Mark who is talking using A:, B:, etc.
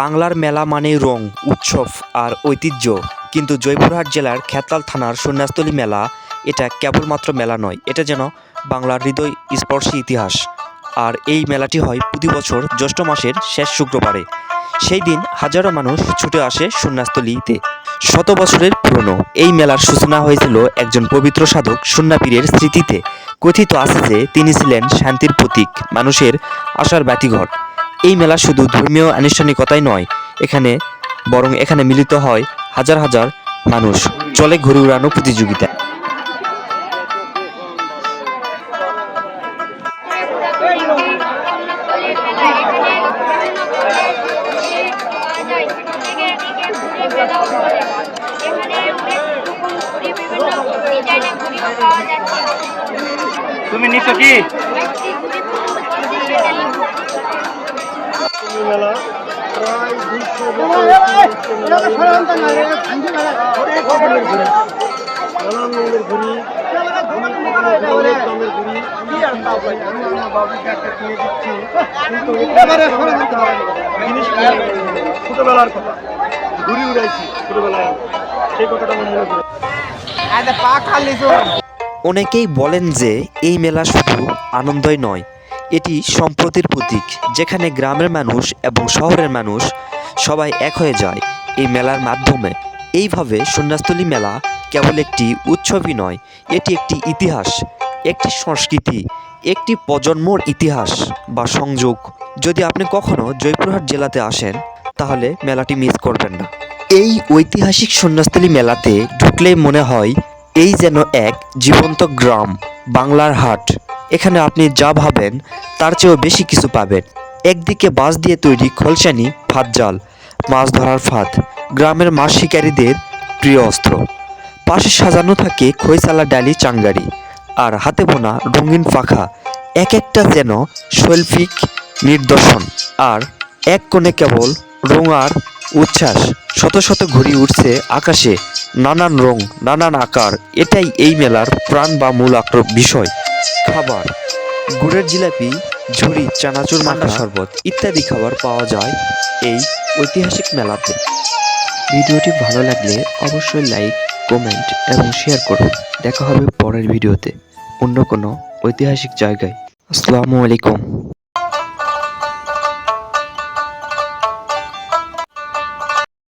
A: বাংলার মেলা মানে রং, উৎসব আর ঐতিহ্য। কিন্তু জয়পুরহাট জেলার খেতাল থানার সন্ন্যাসতলী মেলা এটা কেবলমাত্র মেলা নয়, এটা যেন বাংলার হৃদয় স্পর্শী ইতিহাস। আর এই মেলাটি হয় প্রতি বছর জ্যৈষ্ঠ মাসের শেষ শুক্রবারে। সেই দিন হাজারো মানুষ ছুটে আসে সন্ন্যাসতলীতে শত বছরের পুরনো এই মেলার সূচনা হয়েছিল একজন পবিত্র সাধক সন্ন্যাপীরের স্মৃতিতে। কথিত আছে যে তিনি ছিলেন শান্তির প্রতীক, মানুষের আশার বাতিঘর। এই মেলা শুধু ধর্মীয় আনুষ্ঠানিকতাই নয়, এখানে বরং এখানে মিলিত হয় হাজার হাজার মানুষ। চলে ঘুরে উড়ানো প্রতিযোগিতা
B: তুমি নিছো কি?
C: মেলা প্রায় দুইশো নানান রঙের ঘুড়ি অনেক দামের ঘুড়ি আমি আমার বাবুকে একটা কিনে দিচ্ছি কিন্তু জিনিস ছোটবেলার কথা। ঘুড়ি উড়াইছি ছোটবেলায়। সেই কথাটা আমার মনে পড়ে
A: অনেকেই বলেন যে এই মেলা শুধু আনন্দই নয়, এটি সম্প্রতির প্রতীক, যেখানে গ্রামের মানুষ এবং শহরের মানুষ সবাই এক হয়ে যায় এই মেলার মাধ্যমে। এইভাবে সন্ন্যাসতলী মেলা কেবল একটি উৎসবই নয়, এটি একটি ইতিহাস, একটি সংস্কৃতি, একটি প্রজন্মর ইতিহাস বা সংযোগ। যদি আপনি কখনো জয়পুরহাট জেলাতে আসেন, তাহলে মেলাটি মিস করবেন না। এই ঐতিহাসিক সন্ন্যাসতলী মেলাতে ঢুকলেই মনে হয় এই যেন এক জীবন্ত গ্রাম, বাংলার হাট। এখানে আপনি যা ভাবেন, তার চেয়েও বেশি কিছু পাবেন। একদিকে বাঁশ দিয়ে তৈরি খলসানি, ফাঁদ জাল, মাছ ধরার ফাঁদ, গ্রামের মাছ শিকারীদের প্রিয় অস্ত্র। পাশে সাজানো থাকে খৈসালা ডালি চাঙ্গারি, আর হাতে বোনা রঙিন পাখা এক একটা যেন শৈল্পিক নিদর্শন, আর এক কোণে কেবল রঙার উচ্ছ্বাস। শত শত ঘুড়ি উঠছে আকাশে নানান রং নানান আকার এটাই এই মেলার প্রাণ বা মূল আক্র বিষয়। খাবার গুড়ের জিলাপি ঝুড়ি চানাচুর মাখা শরবত ইত্যাদি খাবার পাওয়া যায় এই ঐতিহাসিক মেলাতে। ভিডিওটি ভালো লাগলে অবশ্যই লাইক কমেন্ট এবং শেয়ার করুন। দেখা হবে পরের ভিডিওতে অন্য কোনো ঐতিহাসিক জায়গায়। আসসালামু আলাইকুম।